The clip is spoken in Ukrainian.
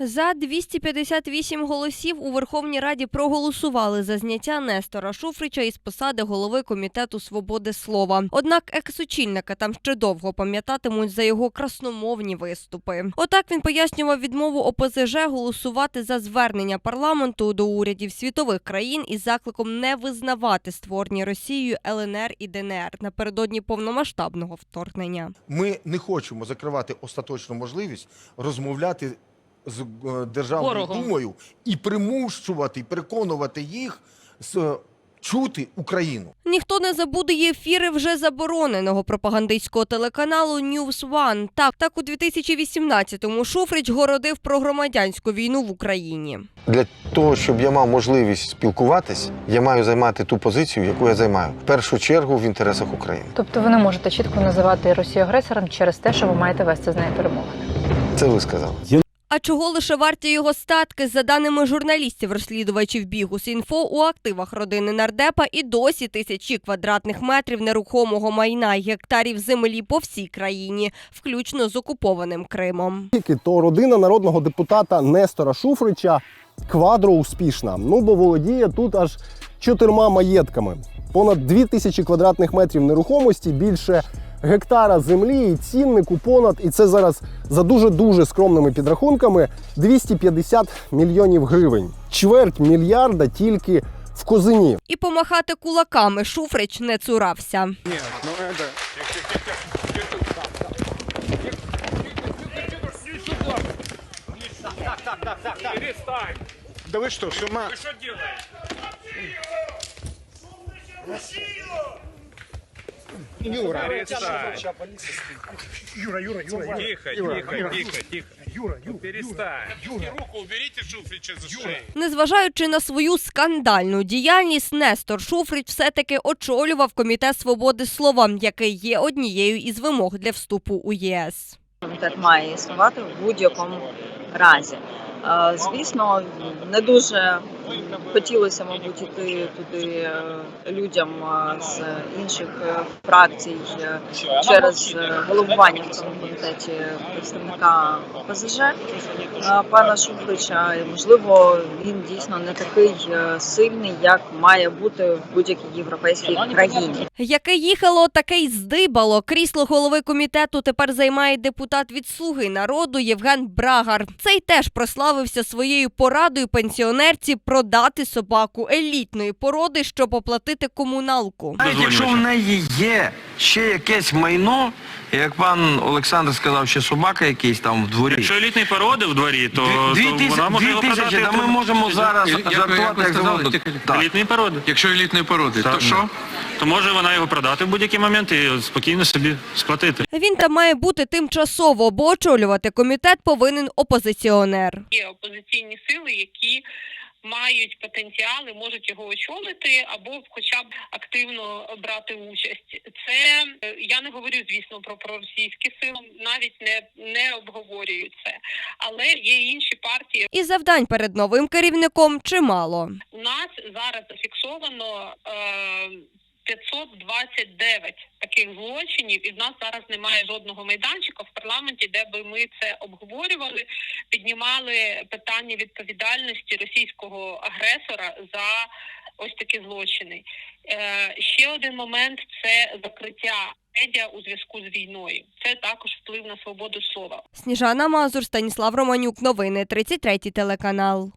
За 258 голосів у Верховній Раді проголосували за зняття Нестора Шуфрича із посади голови комітету свободи слова. Однак екс-очільника там ще довго пам'ятатимуть за його красномовні виступи. Отак він пояснював відмову ОПЗЖ голосувати за звернення парламенту до урядів світових країн із закликом не визнавати створені Росією ЛНР і ДНР напередодні повномасштабного вторгнення. Ми не хочемо закривати остаточну можливість розмовляти з е, державною Ворогом. думою і примушувати, переконувати їх з чути Україну. Ніхто не забуде і ефіри вже забороненого пропагандистського телеканалу News One. Так, так у 2018-му Шуфрич городив про громадянську війну в Україні. Для того, щоб я мав можливість спілкуватись, я маю займати ту позицію, яку я займаю. В першу чергу в інтересах України. Тобто ви не можете чітко називати Росію агресором через те, що ви маєте вести з нею перемовини. Це ви сказали. А чого лише варті його статки, за даними журналістів, розслідувачів Бігус.Інфо, у активах родини нардепа і досі тисячі квадратних метрів нерухомого майна й гектарів землі по всій країні, включно з окупованим Кримом. То родина народного депутата Нестора Шуфрича квадро успішна. Ну бо володіє тут аж чотирма маєтками. Понад дві тисячі квадратних метрів нерухомості, більше гектара землі і ціннику понад, і це зараз за дуже дуже скромними підрахунками 250 мільйонів гривень. Чверть мільярда тільки в козині. І помахати кулаками Шуфрич не цурався. Да вы что, с ума? Юра, Юра, Юра, Юра, Тихо, тихо, тихо, тихо. Юра, Юра, перестань. Руку уберите Шуфрича за шею. Незважаючи на свою скандальну діяльність, Нестор Шуфрич все-таки очолював комітет свободи слова, який є однією із вимог для вступу у єС. комітет має існувати в будь-якому разі. Звісно, не дуже хотілося, мабуть, іти туди е, людям з інших е, фракцій е, через головування в цьому комітеті представника ОПЗЖ е, пана Шуфрича. Можливо, він дійсно не такий сильний, як має бути в будь-якій європейській країні. Яке їхало, таке й здибало. Крісло голови комітету тепер займає депутат від Слуги народу Євген Брагар. Цей теж прославився своєю порадою пенсіонерці продати собаку елітної породи, щоб оплатити комуналку. Навіть якщо в неї є ще якесь майно, як пан Олександр сказав, ще собака якийсь там в дворі. Якщо елітні породи в дворі, то, Дві то тисячі, вона може дві його тисячі, та ми можемо зараз Як- ви як сказали, завгодно. тільки- Так. Елітні породи. Якщо елітної породи, то що? То може вона його продати в будь-який момент і спокійно собі сплатити. Він там має бути тимчасово, бо очолювати комітет повинен опозиціонер. є опозиційні сили, які мають потенціали, можуть його очолити або хоча б активно брати участь. Це я не говорю, звісно, про проросійські сили, навіть не, не обговорюю це, але є інші партії. І завдань перед новим керівником чимало. У нас зараз зафіксовано. Е, 529 таких злочинів, і в нас зараз немає жодного майданчика в парламенті, де би ми це обговорювали, піднімали питання відповідальності російського агресора за ось такі злочини. Е, ще один момент це закриття медіа у зв'язку з війною. Це також вплив на свободу слова. Сніжана Мазур, Станіслав Романюк. Новини 33 телеканал.